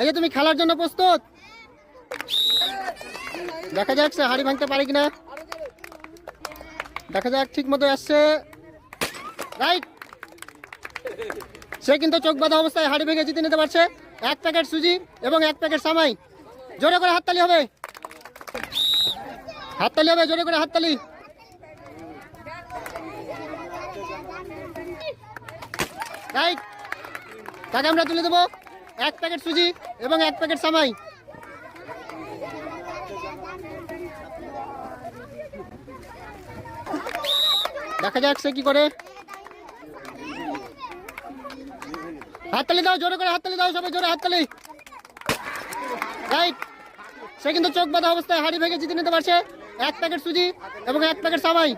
এই যে তুমি খেলার জন্য প্রস্তুত? দেখা যাক সে হাড়ি ভাঙতে পারে কিনা। দেখা যাক ঠিক মতো আসছে। রাইট সে কিন্তু চোখ বাঁধা অবস্থায় হাড়ি ভেঙে জিতে নিতে পারছে। এক প্যাকেট সুজি এবং এক প্যাকেট সামাই। জোরে করে হাততালি হবে। হাততালি হবে, জোরে করে হাততালি। রাইট তাকে আমরা তুলে দেবো। এক প্যাকেট সুজি এবং এক প্যাকেট সামাই। দেখা যাক সে কি করে। হাততালি দাও, জোরে করে হাততালি দাও সবাই, জোরে হাততালি। রাইট সে কিন্তু চোখ বাঁধা অবস্থায় হাড়ি ভেঙে জিতে নিতে পারছে। এক প্যাকেট সুজি এবং এক প্যাকেট সামাই।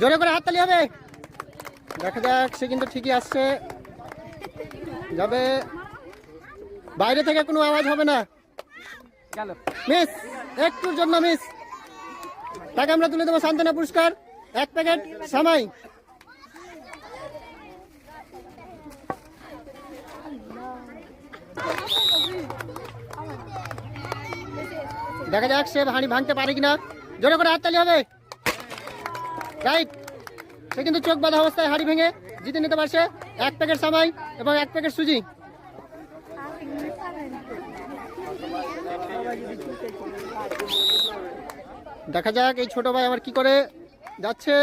জোরে করে হাততালি হবে। দেখা যাক সে কিন্তু ঠিকই আসছে। যাবে। বাইরে থেকে কোনো আওয়াজ হবে না। মিস একটুর জন্য মিস। তাকে আমরা তুলে দেবো সান্ত্বনা পুরস্কার। এক প্যাকেট সামাই। দেখা যাক সে হাঁড়ি ভাঙতে পারে কিনা। জোরে করে হাততালি হবে। রাইট সে কিন্তু চোখ বাঁধা অবস্থায় হাঁড়ি ভেঙে জিতে নিতে পারছে এক প্যাকেট সামাই এবং এক প্যাকেট সুজি। দেখা যাক এই ছোট ভাই আমার কি করে যাচ্ছে।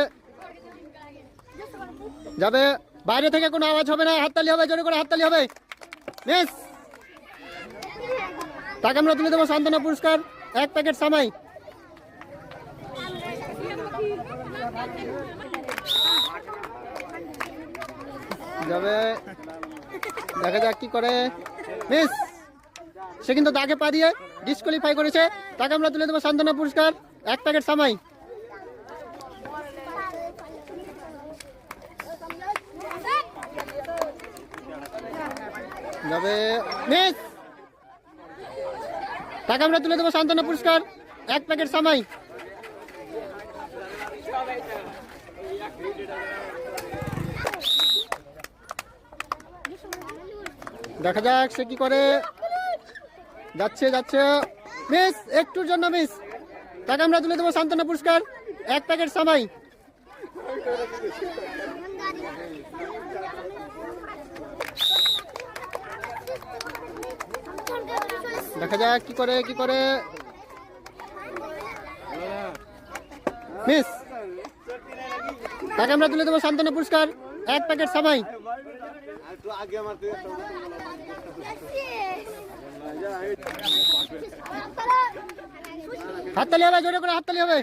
যাবে। বাইরে থেকে কোনো আওয়াজ হবে না, হাততালি হবে, জোরে করে হাততালি হবে। বেশ তাকে আমরা তুলে দেবো সান্ত্বনা পুরস্কার, এক প্যাকেট সামাই। যাবে। দেখা যাক কি করে। মিস, সে কিন্তু দাগে পা দিয়ে ডিসকোয়ালিফাই করেছে। তাকে আমরা তুলে দেবো সান্ত্বনা পুরস্কার। এক প্যাকেট সামাই। যাবে। মিস, তাকে আমরা তুলে দেবো সান্ত্বনা পুরস্কার। এক প্যাকেট সামাই। দেখা যাক সে কি করে। যাচ্ছে যাচ্ছে। মিস, একটুর জন্য মিস। তাকে আমরা তুলে দেবো সান্ত্বনা পুরস্কার। এক প্যাকেট সামাই। দেখা যাক কি করে কি করে। মিস তাকে আমরা তুলে দেবো সান্ত্বনা পুরস্কার। এক প্যাকেট সামাই হাততালি হবে, জোরে করে হাততালি হবে।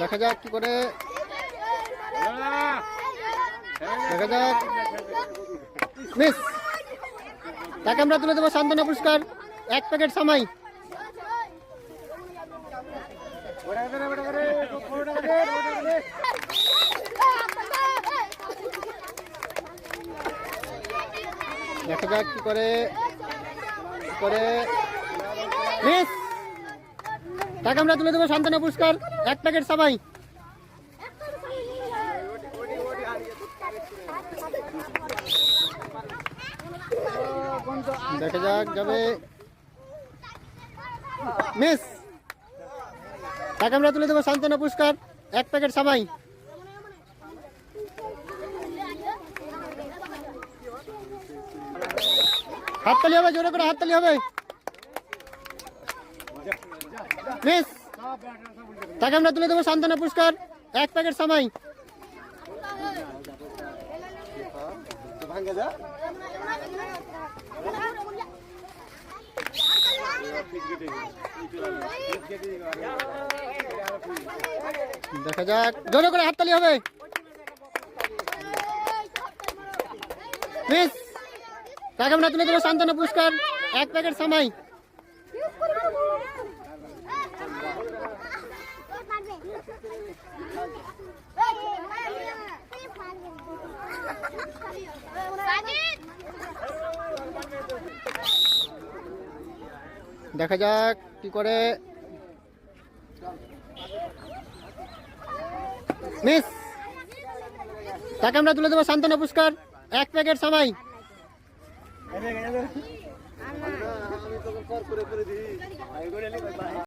দেখা যাক কি করে। দেখা যাক। মিস, তাকে আমরা তুলে দেবো সান্ত্বনা পুরস্কার। এক প্যাকেট সামাই দেখা যাক কি করে করে। মিস, তাকে আমরা তুলে দেবো সান্ত্বনা পুরস্কার। এক প্যাকেট সবাই। দেখা যাক যাবে। মিস, তাকে আমরা তুলে দেবো সান্ত্বনা পুরস্কার। এক প্যাকেট সামাই হাততালি হবে, জোরে করে হাততালি হবে। মিস তাকে আমরা তুলে দেবো সান্ত্বনা পুরস্কার। এক প্যাকেট সামাই দেখা যাক। জোরে করে হাততালি হবে। মিস তাকে আমরা তুলে দেবো সান্ত্বনা পুরস্কার। এক প্যাকেট সামাই। দেখা যাক কি করে মিস তাকে আমরা তুলে দেবো সান্তনা পুরস্কার। এক প্যাকেট সময়